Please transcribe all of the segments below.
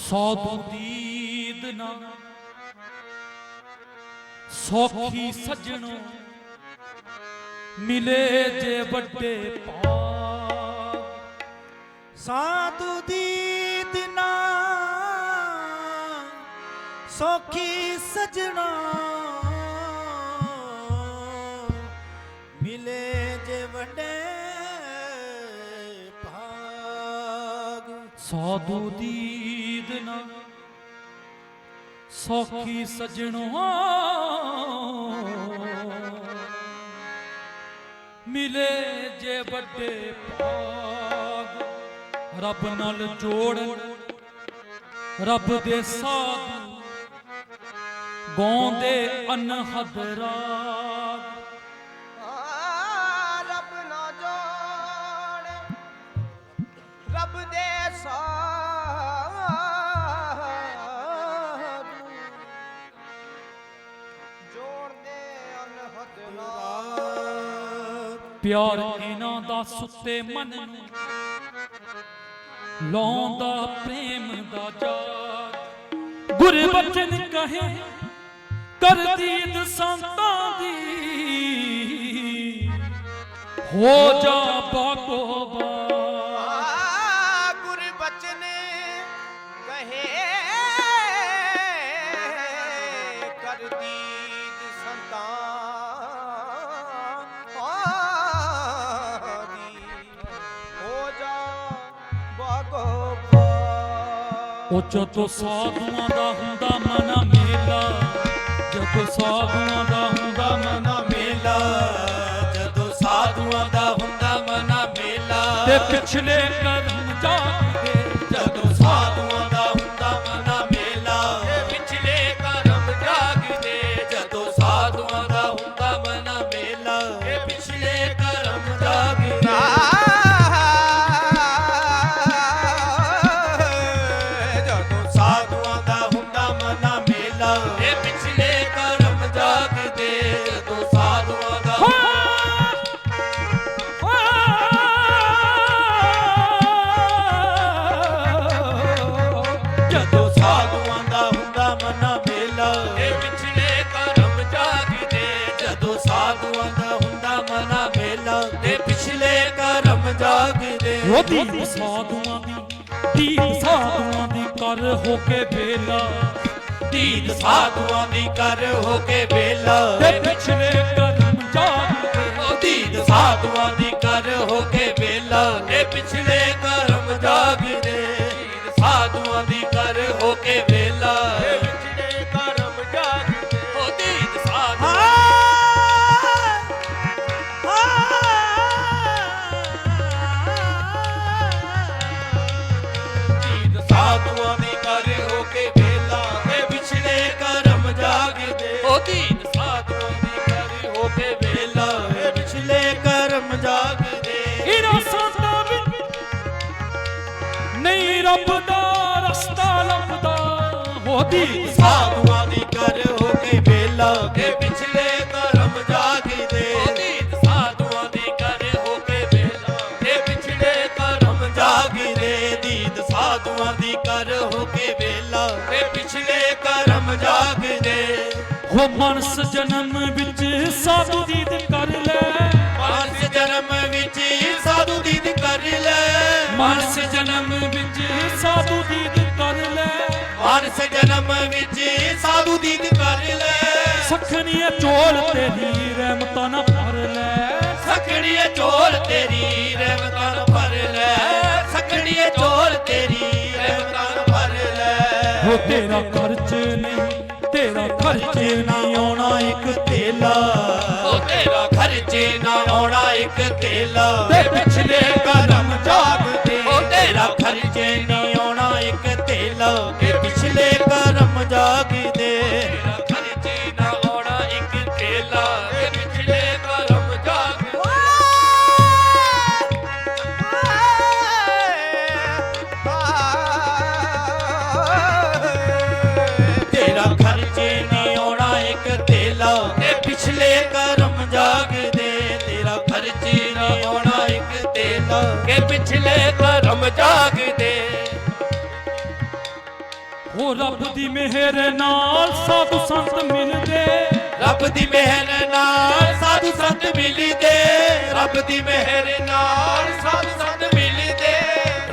ਸਾਧੂ ਦੀਦ ਨਾ। ਸੋਖੀ ਸੱਜਣੋ ਮਿਲੇ ਜੇ ਵੱਡੇ ਭਾਗ ਸਾਧੂ ਦੀਦ ਨਾ। ਸੋਖੀ ਸਜਣਾ ਮਿਲੇ ਜੇ ਵੱਡੇ ਭਾਗ ਸਾਧੂ ਨਾ ਸੋਖੀ ਸੱਜਣੋ। ਮਿਲੇ ਜੇ ਵੱਡੇ ਭਾਗ, ਰੱਬ ਨਾਲ ਜੋੜਨ ਰੱਬ ਦੇ ਸਾਧੂ ਗਾਉਂਦੇ ਅਨਹਦ ਰਾਗ। ਆ ਰੱਬ ਨਾ ਜੋੜੇ, ਰੱਬ ਦੇ ਸਾਧੂ ਪਿਆਰ ਇਹਨਾਂ ਦਾ ਸੁੱਤੇ ਮਨ ਨੂੰ। ਲਾਉਂਦਾ ਪ੍ਰੇਮ ਦਾ ਜਾਗ ਗੁਰਬਚਨ ਕਹੇ ਕਰਦੀਦ ਸੰਤਾਂ ਦੀ। ਹੋ ਜਾ ਬਾਗੋ ਬਾਗ ਉਹ ਜਦੋਂ ਸਾਧੂਆਂ ਦਾ ਹੁੰਦਾ ਮਨਾ ਮੇਲਾ। ਜਦੋਂ ਸਾਧੂਆਂ ਦਾ ਹੁੰਦਾ ਮਨਾ ਮੇਲਾ। ਜਦੋਂ ਸਾਧੂਆਂ ਦਾ ਹੁੰਦਾ ਮਨਾ ਮੇਲਾ। ਤੇ ਪਿਛਲੇ ਕਰਮ ਜਾਗਦੇ ਦੀਪ ਸਾਧੂਆਂ ਦੀ ਦੀਪ ਸਾਧੂਆਂ ਦੀ ਕਰ ਹੋ ਕੇ ਵੇਲਾ। ਦੀਦ ਸਾਧੂਆਂ ਦੀ ਕਰ ਹੋ ਕੇ ਵੇਲਾ। ਤੇ ਪਿਛਲੇ ਕਰਮ ਉਹ ਦੀਦ ਸਾਧੂਆਂ ਦੀ ਕਰ ਹੋ ਕੇ ਵੇਲਾ। ਇਹ ਪਿਛਲੇ ਦੀਪ ਸਾਧੂਆਂ ਦੀ ਕਰ ਹੋ ਕੇ ਵੇਲਾ ਪਿਛਲੇ ਕਰਮ ਜਾਗਦੇ ਉਹ ਦੀਦ ਸਾਧੂਆਂ ਦੀ ਕਰ ਹੋ ਕੇ ਵੇਲਾ ਪਿਛਲੇ ਕਰਮ ਜਾਗਦੇ ਦੀਦ ਸਾਧੂਆਂ ਦੀ ਕਰ ਹੋ ਕੇ ਵੇਲਾ ਪਿਛਲੇ ਕਰਮ ਜਾਗਦੇ ਹੋ ਮਨਸ ਜਨਮ ਵਿੱਚ ਸਾਧੂ ਦੀਦ ਕਰ ਲੈ। ਮਾਨਸ ਜਨਮ ਵਿੱਚ ਸਾਧੂ ਦੀਦ ਕਰ ਲੈ। ਮਨਸ ਜਨਮ ਵਿੱਚ ਸਾਧੂ ਦੀਦ ਕਰ ਲੈ। ਮਾਨਸ ਜਨਮ ਵਿੱਚ ਸਾਧੂ ਦੀਦ ਕਰ ਲੈ। ਸਖਣੀਏ ਚੋਲ ਤੇਰੀ ਰਹਿਮਤਾਂ ਨਾ ਭਰ ਲੈ। ਸਖੜੀਏ ਚੋਲ ਤੇਰੀ ਰਹਿਮਤਾਂ ਨਾਲ ਭਰ ਲੈ। ਸਖੜੀਏ ਚੋਲ ਤੇਰੀ ਰਹਿਮਤਾਂ ਨਾਲ ਭਰ ਲੈ। ਹੋ ਤੇਰਾ ਖਰਚ ਨਹੀਂ ਤੇਰਾ ਖਰਚ ਨਹੀਂ ਆਉਣਾ ਇੱਕ ਤੇਲਾ। ਉਹ ਤੇਰਾ ਖਰਚੇ ਨਾ ਆਉਣਾ ਇੱਕ ਤੇਲਾ। ਤੇ ਪਿਛਲੇ ਕਰਮ ਜਾਗਦੇ ਉਹ ਤੇਰਾ ਖਰਚੇ ਨਹੀਂ ਆਉਣਾ ਇੱਕ ਪਿਛਲੇ ਕਰਮ ਜਾਗਦੇ। ਤੇਰਾ ਖਰਚੇ ਆਉਣਾ ਇੱਕ ਥੇਲਾ ਪਿਛਲੇ ਕਰਮ ਜਾਗ ਤੇਰਾ ਖਰਚੇ ਨਹੀਂ ਆਉਣਾ ਇੱਕ ਥੇਲਾ ਕਿ ਪਿਛਲੇ ਕਰਮ ਜਾਗ ਦੇ ਤੇਰਾ ਖਰਚੇ ਨਹੀਂ ਆਉਣਾ ਇੱਕ ਥੇਲਾ ਕਿ ਪਿਛਲੇ ਕਰਮ ਜਾਗ ਉਹ ਰੱਬ ਦੀ ਮਿਹਰ ਨਾਲ ਸਾਧੂ ਸੰਤ ਮਿਲਦੇ। ਰੱਬ ਦੀ ਮਿਹਰ ਨਾਲ ਸਾਧੂ ਸੰਤ ਮਿਲਦੇ। ਰੱਬ ਦੀ ਮਿਹਰ ਨਾਲ ਸਾਧੂ ਸੰਤ ਮਿਲਦੇ।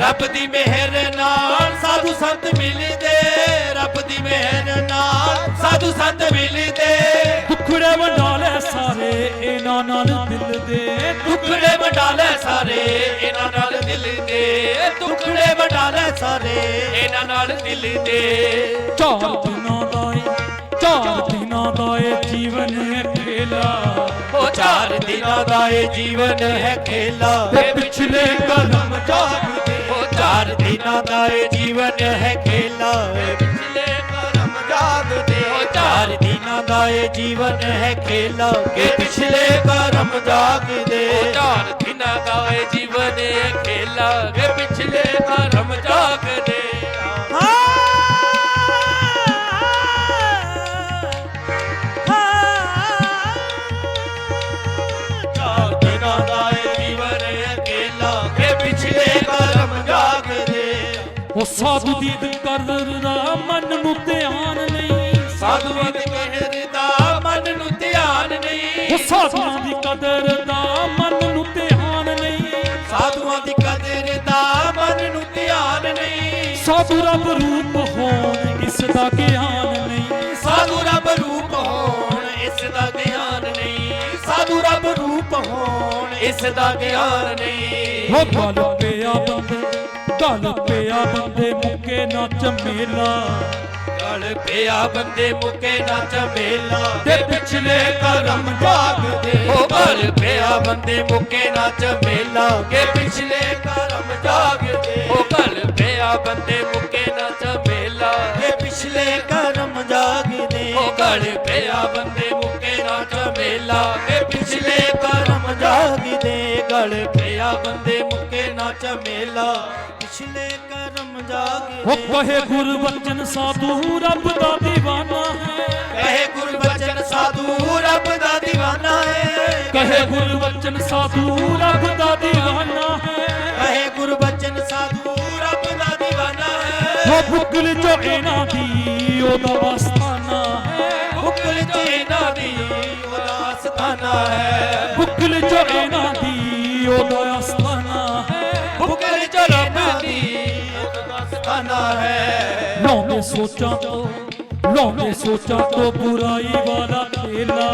ਰੱਬ ਦੀ ਮਿਹਰ ਨਾਲ ਸਾਧੂ ਸੰਤ ਮਿਲਦੇ। ਰੱਬ ਦੀ ਮਿਹਰ ਨਾਲ ਸਾਧੂ ਸੰਤ ਮਿਲਦੇ। ਦੁਖੜੇ ਵੰਡਾਲੇ ਸਾਰੇ ਇਹਨਾਂ ਨਾਲ ਦਿਲ ਦੇ ਟੁਕੜੇ ਵਡਾਲੇ ਸਾਰੇ ਇਹਨਾਂ ਨਾਲ ਦਿਲ ਦੇ ਟੁਕੜੇ ਸਾਰੇ ਇਹਨਾਂ ਨਾਲ ਦਿਲ ਦੇ। ਚਾਰ ਦਿਨਾਂ ਦਾ ਏ ਚਾਰ ਦਿਨਾਂ ਦਾ ਏ ਜੀਵਨ ਹੈ ਖੇਲਾ। ਉਹ ਚਾਰ ਦਿਨਾਂ ਦਾ ਇਹ ਜੀਵਨ ਹੈ ਖੇਲਾ। ਤੇ ਪਿਛਲੇ ਕਦਮ ਜਾਗਦੇ ਉਹ ਚਾਰ ਦਿਨਾਂ ਦਾ ਇਹ ਜੀਵਨ ਹੈ ਖੇਲਾ। ਚਾਰ ਦਿਨਾਂ ਦਾ ਇਹ ਜੀਵਨ ਹੈ ਖੇਲਾ ਕੇ ਪਿਛਲੇ ਕਰਮ ਜਾਗਦੇ। ਚਾਰ ਦਿਨਾਂ ਦਾ ਇਹ ਜੀਵਨ ਹੈ ਖੇਲਾ ਕੇ ਪਿਛਲੇ ਕਰਮ ਜਾਗਦੇ। ਚਾਰ ਦਿਨਾਂ ਦਾ ਇਹ ਜੀਵਨ ਹੈ ਖੇਲਾ ਕੇ ਪਿਛਲੇ ਕਰਮ ਜਾਗਦੇ। ਉਹ ਸਾਧੂ ਦੀ ਕਦਰ ਦਾ ਮਨ ਨੂੰ ਧਿਆਨ ਸਾਧੂਆਂ ਦੀ ਮਿਹਰ ਦਾ ਮਨ ਨੂੰ ਧਿਆਨ ਨਹੀਂ। ਸਾਧੂਆਂ ਦੀ ਕਦਰ ਦਾ ਮਨ ਨੂੰ ਧਿਆਨ ਨਹੀਂ। ਸਾਧੂਆਂ ਦੀ ਕਦਰ ਦਾ ਮਨ ਨੂੰ ਧਿਆਨ ਨਹੀਂ। ਸਾਧੂ ਰੱਬ ਰੂਪ ਹੋਣ ਇਸ ਦਾ ਗਿਆਨ ਨਹੀਂ। ਸਾਧੂ ਰੱਬ ਰੂਪ ਹੋਣ ਇਸ ਦਾ ਗਿਆਨ ਨਹੀਂ। ਸਾਧੂ ਰੱਬ ਰੂਪ ਹੋਣ ਇਸ ਦਾ ਗਿਆਨ ਨਹੀਂ। ਹੋ ਗਲ ਪਿਆ ਬੰਦੇ ਗਲ ਪਿਆ ਬੰਦੇ ਮੁੱਕੇ ਨਾ ਚਮੇਲਾ ਗਲ ਪਿਆ ਬੰਦੇ ਮੁਕੇ ਨਾ ਚਮੇਲਾ ਤੇ ਪਿਛਲੇ ਕਰਮ ਜਾਗਦੇ ਉਹ ਗਲ ਪਿਆ ਬੰਦੇ ਮੁਕੇ ਨਾ ਚਮੇਲਾ ਕੇ ਪਿਛਲੇ ਕਰਮ ਜਾਗਦੇ ਉਹ ਗਲ ਪਿਆ ਬੰਦੇ ਮੁਕੇ ਨਾ ਚਮੇਲਾ ਕੇ ਪਿਛਲੇ ਕਰਮ ਉਹ ਗਲ ਪਿਆ ਬੰਦੇ ਮੁਕੇ ਨਾ ਚਮੇਲਾ ਕੇ ਪਿਛਲੇ ਕਰਮ ਜਾਗਦੇ ਗਲ ਪਿਆ ਬੰਦੇ ਮੁਕੇ ਨਾ ਚਮੇਲਾ ਪਿਛਲੇ ਕਰਮ ਜਾਗਦੇ ਉਹ ਕਹੇ ਗੁਰਬਚਨ ਸਾਧੂ ਰੱਬ ਦਾ ਦੀਵਾਨਾ ਹੈ। ਕਹੇ ਗੁਰਬਚਨ ਸਾਧੂ ਰੱਬ ਦਾ ਦੀਵਾਨਾ ਹੈ। ਕਹੇ ਗੁਰਬਚਨ ਸਾਧੂ ਰੱਬ ਦਾ ਦੀਵਾਨਾ ਹੈ। ਕਹੇ ਗੁਰਬਚਨ ਸਾਧੂ ਰੱਬ ਦਾ ਉਹ ਹੈ। ਬੁਕਲ ਜੋ ਇਹਨਾਂ ਦੀ ਉਹਦਾ ਹੈ ਬੁਕਲ ਜੋ ਇਹਨਾਂ ਦੀ ਉਹਦਾ ਹੈ। ਬੁਕਲ ਚ ਰੱਬ ਦੀ ਉਹਦਾ ਸਥਾਨਾ ਹੈ। ਲਾਉਂਦੇ ਸੋਚਾਂ ਤੋਂ ਲਾਉਂਦੇ ਸੋਚਾਂ ਤੋਂ ਬੁਰਾਈ ਵਾਲਾ ਠੇਲਾ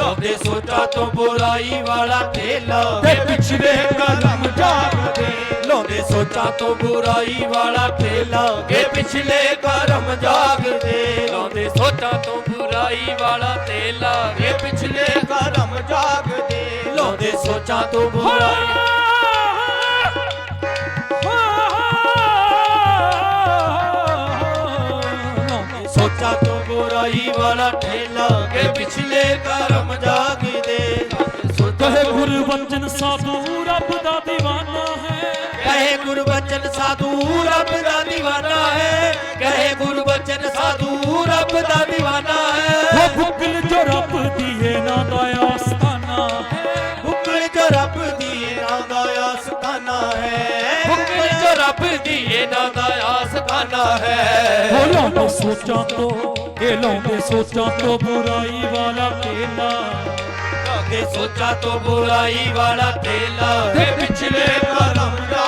ਲਾਉਂਦੇ ਸੋਚਾਂ ਤੋਂ ਬੁਰਾਈ ਵਾਲਾ ਠੇਲਾ ਤੇ ਪਿਛਲੇ ਕਦਮ ਜਾਗਦੇ। ਲਾਉਂਦੇ, ਸੋਚਾਂ ਤੋਂ ਬੁਰਾਈ ਵਾਲਾ ਠੇਲਾ ਕੇ ਪਿਛਲੇ ਕਰਮ ਜਾਗਦੇ। ਲਾਉਂਦੇ, ਸੋਚਾਂ ਤੋਂ ਬੁਰਾਈ ਵਾਲਾ ਠੇਲਾ ਕੇ ਪਿਛਲੇ ਕਰਮ ਜਾਗਦੇ। ਲਾਉਂਦੇ, ਸੋਚਾਂ ਤੋਂ ਬੁਰਾਈ ਸੋਚਾਂ ਤੋਂ ਬੁਰਾਈ ਵਾਲਾ ਠੇਲਾ ਕੇ ਪਿਛਲੇ ਕਰਮ ਜਾਗਦੇ। ਕਹੇ ਗੁਰਬਚਨ ਸਾਧੂ, ਰੱਬ ਦਾ ਦੀਵਾਨਾ ਹੈ। ਕਹੇ ਗੁਰਬਚਨ ਸਾਧੂ ਰੱਬ ਦਾ ਦੀਵਾਨਾ ਹੈ। ਕਹੇ ਗੁਰਬਚਨ ਸਾਧੂ ਰੱਬ ਦਾ ਉਹ ਹੈ। ਬੁਕਲ ਜੋ ਰੱਬ ਦੀ ਨਾ ਦਾ ਆਸਤਾਨਾ ਹੈ। ਬੁਕਲ ਜੋ ਰੱਬ ਦੀ ਨਾਂ ਦਾ ਆਸਤਾਨਾ ਹੈ। ਬੁਕਲ ਜੋ ਰੱਬ ਦੀ ਨਾਂ ਦਾ ਆਸਤਾਨਾ ਹੈ। ਉਹ ਲਾਉਂਦੇ ਸੋਚਾਂ ਤੋਂ ਇਹ ਲਾਉਂਦੇ ਸੋਚਾਂ ਤੋਂ ਬੁਰਾਈ ਵਾਲਾ ਠੇਲਾ ਲਾਉਂਦੇ ਸੋਚਾਂ ਤੋਂ ਬੁਰਾਈ ਵਾਲਾ ਠੇਲਾ ਤੇ ਪਿਛਲੇ ਕਰਮ ਜਾਗਦੇ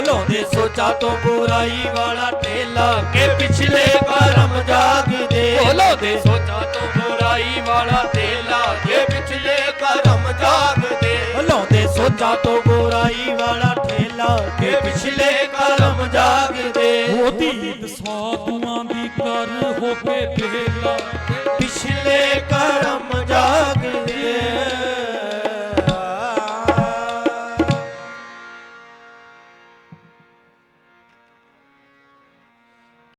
ਲਾਉਂਦੇ ਸੋਚਾਂ ਤੋਂ ਬੁਰਾਈ ਵਾਲਾ ਠੇਲਾ ਕੇ ਪਿਛਲੇ ਕਰਮ ਜਾਗਦੇ। ਲਾਉਂਦੇ ਸੋਚਾਂ ਤੋਂ ਬੁਰਾਈ ਵਾਲਾ ਠੇਲਾ ਕੇ ਪਿਛਲੇ ਕਰਮ ਜਾਗਦੇ। ਲਾਉਂਦੇ ਸੋਚਾਂ ਤੋਂ ਬੁਰਾਈ ਵਾਲਾ ਠੇਲਾ ਕੇ ਪਿਛਲੇ ਕਰਮ ਜਾਗਦੇ। ਉਹ ਦੀਦ ਸਾਧੂਆਂ ਦੀ ਕਰ ਹੋ ਕੇ ਪਿਛਲੇ ਕਰਮ ਜਾਗ